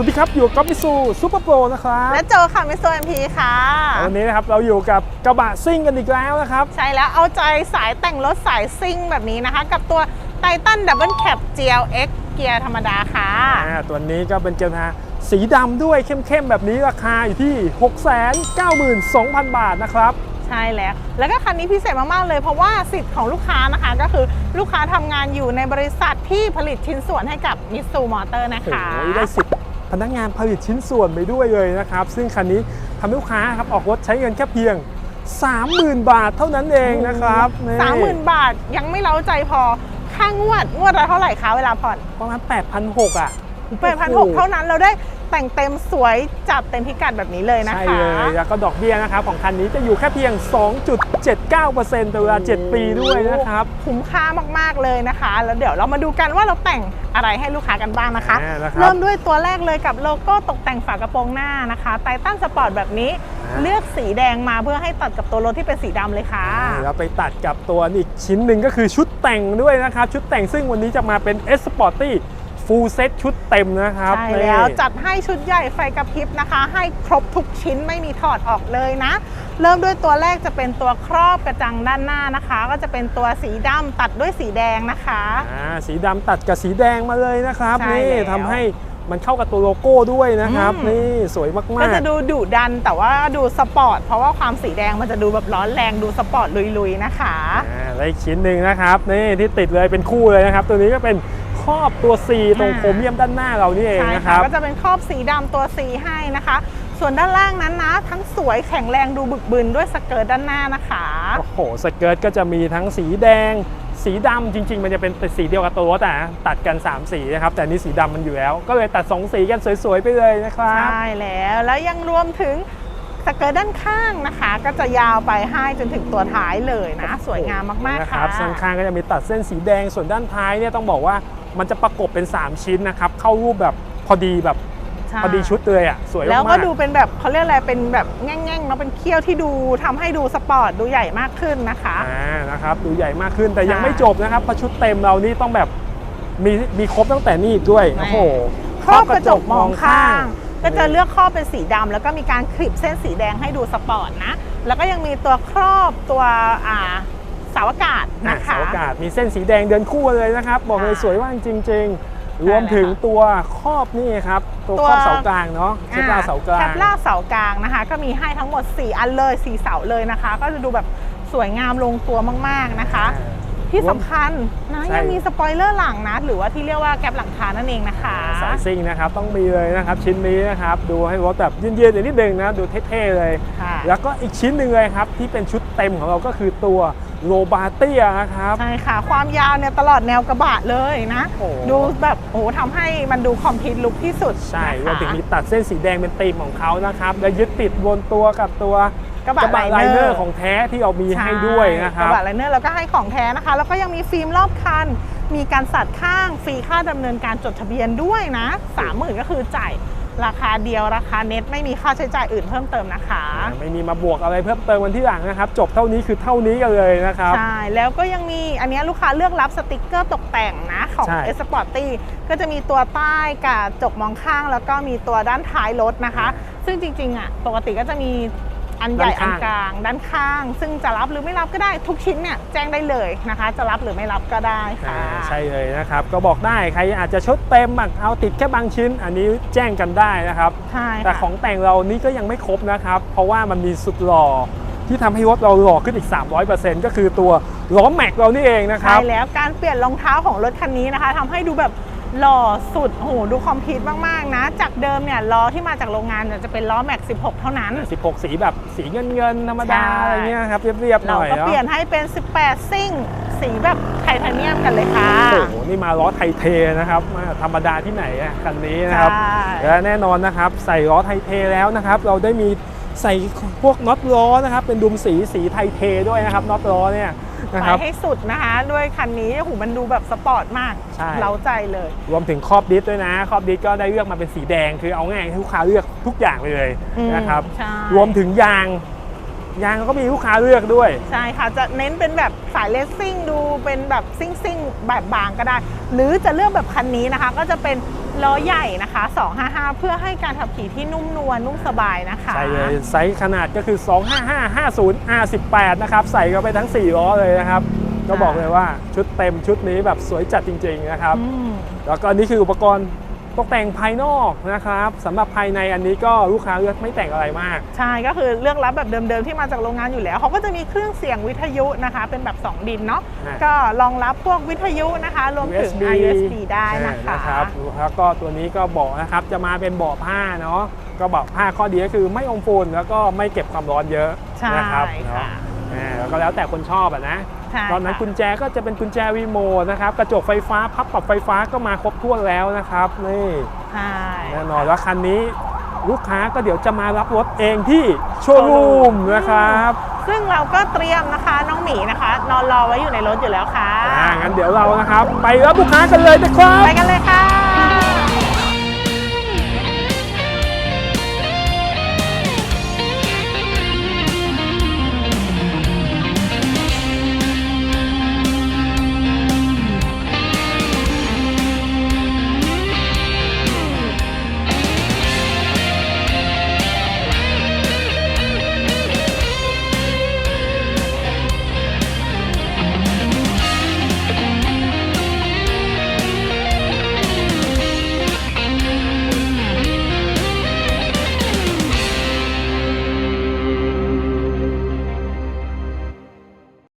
วัสดีครับ อยู่กับก๊อฟมิซูซูเปอร์โปรนะครับและโจค่ะมิสเตอร์เอ็มพีค่ะ วันนี้นะครับเราอยู่กับกระบะซิ่งกันอีกแล้วนะครับ ใช่แล้วเอาใจสายแต่งรถสายซิ่งแบบนี้นะคะ กับตัวไททันดับเบิลแคป GLX เกียร์ธรรมดาค่ะอ่าตัวนี้ก็เป็นเกียร์ทาสีดำด้วยเข้มๆ แบบนี้ราคาอยู่ที่ 692,000 บาทนะครับใช่แล้ว แล้วก็คันนี้พิเศษมาก ๆ เลยเพราะว่าสิทธิ์ของลูกค้านะคะก็คือลูกค้าทำงานอยู่ในบริษัทที่ผลิตชิ้นส่วนให้กับมิสูมอเตอร์นะโอ้คะโหได้สิทธิ์ พนักงานผลิตชิ้นส่วนไปด้วยเลยนะครับ ซึ่งคันนี้ทำให้ลูกค้าครับออกรถใช้เงินแค่เพียง 30,000 บาทเท่านั้นเองนะครับนี่สามหมื่นบาทยังไม่เล้าใจพอ ค่างวดงวดละเท่าไหร่คะเวลาผ่อน ประมาณ8,600อะ แปดพันหกเท่านั้นเราได้แต่งเต็มสวยจัดเต็มพิกัดแบบนี้เลยนะใช่คะเลย แล้วก็ดอกเบี้ยนะครับของคันนี้จะอยู่แค่เพียง 2.79%ต่อเวลา 7 ปีด้วยนะครับ คุ้มค่ามากๆเลยนะคะ แล้วเดี๋ยวเรามาดูกันว่าเราแต่งอะไรให้ลูกค้ากันบ้างนะคะอ่านะครับเริ่มด้วยตัวแรกเลยกับโลโก้ตกแต่งฝากระโปรงหน้านะคะไททันสปอร์ตแบบนี้อ่าเลือกสีแดงมาเพื่อให้ตัดกับตัวรถที่เป็นสีดำเลยค่ะเราไปตัดกับตัวอีกชิ้นหนึ่งก็คือชุดแต่งด้วยนะครับ ชุดแต่งซึ่งวันนี้จะมาเป็น S Sporty Full Set ชุดเต็มนะครับใช่แล้วนี่จัดให้ชุดใหญ่ไฟกระพริบนะคะ ให้ครบทุกชิ้นไม่มีถอดออกเลยนะ เริ่มด้วยตัวแรกจะเป็นตัวครอบกระจังด้านหน้านะคะ ก็จะเป็นตัวสีดำตัดด้วยสีแดงนะคะอ่าสีดำตัดกับสีแดงมาเลยนะครับใช่นี่แล้วทำให้มันเข้ากับตัวโลโก้ด้วยนะครับอืมนี่สวยมาก็กจะดูดุดันแต่ว่าดูสปอร์ตเพราะว่าความสีแดงมันจะดูแบบร้อนแรงดูสปอร์ตลุยๆนะคะๆอ่าและอีกชิ้นหนึ่งนะครับนี่ที่ติดเลยเป็นคู่เลยนะครับ ตัวนี้ก็เป็น ครอบตัว C ตรงอ่าโครเมียมด้านหน้าเรานี่เองใช่นะคค่ะรับก็จะเป็นครอบสีดำตัวสีให้นะคะ ส่วนด้านล่างนั้นนะ ทั้งสวยแข็งแรงดูบึกบึนด้วยสเกิร์ตด้านหน้านะคะโอ้โหสเกิร์ตก็จะมีทั้งสีแดง สีดำจริง ๆ มันจะเป็นสีเดียวกับตัวรถแต่ตัดกัน 3 สีนะครับ แต่อันนี่สีดำมันอยู่แล้ว ก็เลยตัด 2 สีกันสวยๆไปเลยนะครับใช่แล้วแล้วยังรวมถึงสเกิร์ตด้านข้างนะคะ ก็จะยาวไปให้จนถึงตัวท้ายเลยนะ สวยงามมากนะๆคค่ะรับส่วนข้างก็จะมีตัดเส้นสีแดงส่วนด้านท้ายเนี่ยต้องบอกว่า มันจะประกบเป็น 3 ชิ้นนะครับ เข้ารูปแบบพอดีแบบใช่พอดีชุดเลยอะสวยมากๆแล้วก็ดูเป็นแบบเขาเรียกอะไรเป็นแบบแง่งๆเนาะเป็นเขี้ยวที่ดูทำให้ดูสปอร์ตดูใหญ่มากขึ้นนะคะ อ่านะครับดูใหญ่มากขึ้นแต่ยังใช่ไม่จบนะครับเพราะชุดเต็มเรานี่ต้องแบบมีมีครบตั้งแต่นี่อีกด้วยโอ้โห ครอบกระจกมองข้าง ก็จะเลือกครอบเป็นสีดำแล้วก็มีการคลิปเส้นสีแดงให้ดูสปอร์ตนะ แล้วก็ยังมีตัวครอบตัวอ่า เสาอากาศอะนะคะเสาอากาศมีเส้นสีแดงเดินคู่เลยนะครับ บอกเลยค่ะสวยมากจริง ๆ รวมถึงตัวครอบนี่ครับตัวตัว ครอบเสากลางเนาะเคปลาร์เสากลาง แคปล่าเสากลางนะคะ ก็มีให้ทั้งหมด 4 อันเลย 4 เสาเลยนะคะ ก็จะดูแบบสวยงามลงตัวมากๆนะคะ ที่สำคัญนะใช่ ยังมีสปอยเลอร์หลังนะ หรือว่าที่เรียกว่าแกปหลังคานั่นเองนะคะ สายซิ่งนะครับต้องมีเลยนะครับชิ้นนี้นะครับดูให้รถแบบเย็นๆนิดนึงนะดูเท่ๆเลย ค่ะ แล้วก็อีกชิ้นหนึ่งเลยครับที่เป็นชุดเต็มของเราก็คือตัว โรบาเตียนะครับ ใช่ค่ะ ความยาวเนี่ยตลอดแนวกระบะเลยนะ โอ้โหดูแบบโอ้โหทำให้มันดูคอมพลีทลุคที่สุดใช่รนะคะวมถึงมีตัดเส้นสีแดงเป็นธีมของเขานะครับ และยึดติดบนตัวกับตัวกระบะไลไลเนเนออร์ร์ของแท้ที่เรามีให้ด้วยนะคกรัระบ บะไลเนอร์เราก็ให้ของแท้นะคะ แล้วก็ยังมีฟิล์มรอบคัน มีการสัดข้างฟรีค่าดำเนินการจดทะเบียนด้วยนะสามหมื่นก็คือจ่าย ราคาเดียวราคาเน็ตไม่มีค่าใช้จ่ายอื่นเพิ่มเติมนะคะ ไม่มีมาบวกอะไรเพิ่มเติมวันที่หลังนะครับ จบเท่านี้คือเท่านี้กันเลยนะครับ ใช่ แล้วก็ยังมีอันเนี้ยลูกค้าเลือกรับสติกเกอร์ตกแต่งนะ ของใช่ e s p o r t y ก็จะมีตัวใต้กับจกมองข้าง แล้วก็มีตัวด้านท้ายรถนะคะ ซึ่งจริงๆอะปกติก็จะมี อันใหญ่อันกลาง ด้านข้าง ซึ่งจะรับหรือไม่รับก็ได้ทุกชิ้นเนี่ยแจ้งได้เลยนะคะ จะรับหรือไม่รับก็ได้ค่ะอ่าใช่เลยนะครับก็บอกได้ใครอาจจะชดเต็มบ้างเอาติดแค่บางชิ้น อันนี้แจ้งกันได้นะครับใช่ค่ะแต่ของแต่งเรานี่ก็ยังไม่ครบนะครับ เพราะว่ามันมีสุดหล่อที่ทำให้รถเราหล่อขึ้นอีก 300%ก็คือตัวล้อแม็กเรานี่เองนะคใช่รับแล้วการเปลี่ยนรองเท้าของรถคันนี้นะคะทำให้ดูแบบ หล่อสุดโอ้โหดูคอมพลีทมาก ๆ นะ จากเดิมเนี่ยล้อที่มาจากโรงงานเนี่ยจะเป็นล้อแม็ก 16 เท่านั้น 16 สีแบบสีเงินเงินๆธรรมดาใช่อะไรเงี้ยครับเรียบๆหเราน่อยก็เนาะเปลี่ยนให้เป็น 18 ซิ่ง สีแบบไทเทเนียมกันเลยค่ะ โอ้โห นี่มาล้อไทเทนะครับมาธรรมดาที่ไหนอะคันนี้นะครับใช่และแน่นอนนะครับใส่ล้อไทเทแล้วนะครับ เราได้มีใส่พวกน็อตล้อนะครับเป็นดุมสีสีไทเทด้วยนะครับน็อตล้อเนี่ย นะไปครับ ให้สุดนะคะ ด้วยคันนี้โอ้โหมันดูแบบสปอร์ตมากใช่ เล้าใจเลย รวมถึงครอบดิสด้วยนะ ครอบดิสก็ได้เลือกมาเป็นสีแดง คือเอาง่ายๆให้ลูกค้าเลือกทุกอย่างไปเลยอืมนะครับ ใช่ รวมถึงยาง ยางก็มีลูกค้าเลือกด้วย ใช่ค่ะ จะเน้นเป็นแบบสายเลสซิ่งดูเป็นแบบซิ่งซิ่งๆแบบบางก็ได้ หรือจะเลือกแบบคันนี้นะคะ ก็จะเป็น ล้อใหญ่นะคะ 255 เพื่อให้การขับขี่ที่นุ่มนวลนุ่มสบายนะคะใช่เลยไซส์ขนาดก็คือ 25550 R18 นะครับ ใส่เข้าไปทั้ง 4 ล้อเลยนะครับ ก็บอกเลยว่าชุดเต็มชุดนี้แบบสวยจัดจริง ๆ นะครับอืมแล้วก็นี่คืออุปกรณ์ ตกแต่งภายนอกนะครับสำหรับภายในอันนี้ก็ลูกค้าเลือกไม่แต่งอะไรมาก ใช่ก็คือเลือกรับแบบเดิมๆที่มาจากโรงงานอยู่แล้วเขาก็จะมีเครื่องเสียงวิทยุนะคะ เป็นแบบ 2 ดินเนาะอ่า ก็รองรับพวกวิทยุนะคะ รวมถึง USB ได้นะอ่าคะ ครับแล้วก็ตัวนี้ก็เบอกนะครับจะมาเป็นเบาะผ้าเนาะก็เบาะผ้าข้อดีก็คือไม่อมฝุ่นแล้วก็ไม่เก็บความร้อนเยอะใช่นะครับค่ะเนาะอ่าแล้วก็แล้วแต่คนชอบอะนะ ใช่ตอนนั้นค่ะกุญแจก็จะเป็นกุญแจรีโมทนะครับกระจกไฟฟ้าพับปรับไฟฟ้าก็มาครบถ้วนแล้วนะครับนี่ใช่แน่นอนแล้วคันนี้ลูกค้าก็เดี๋ยวจะมารับรถเองที่โชว์รูมนะครับซึ่งเราก็เตรียมนะคะน้องหมีนะคะ นอนรอไว้อยู่ในรถอยู่แล้วค่ะ อ่างั้นเดี๋ยวเรานะครับ ไปรับลูกค้ากันเลยนะครับ ไปกันเลยค่ะ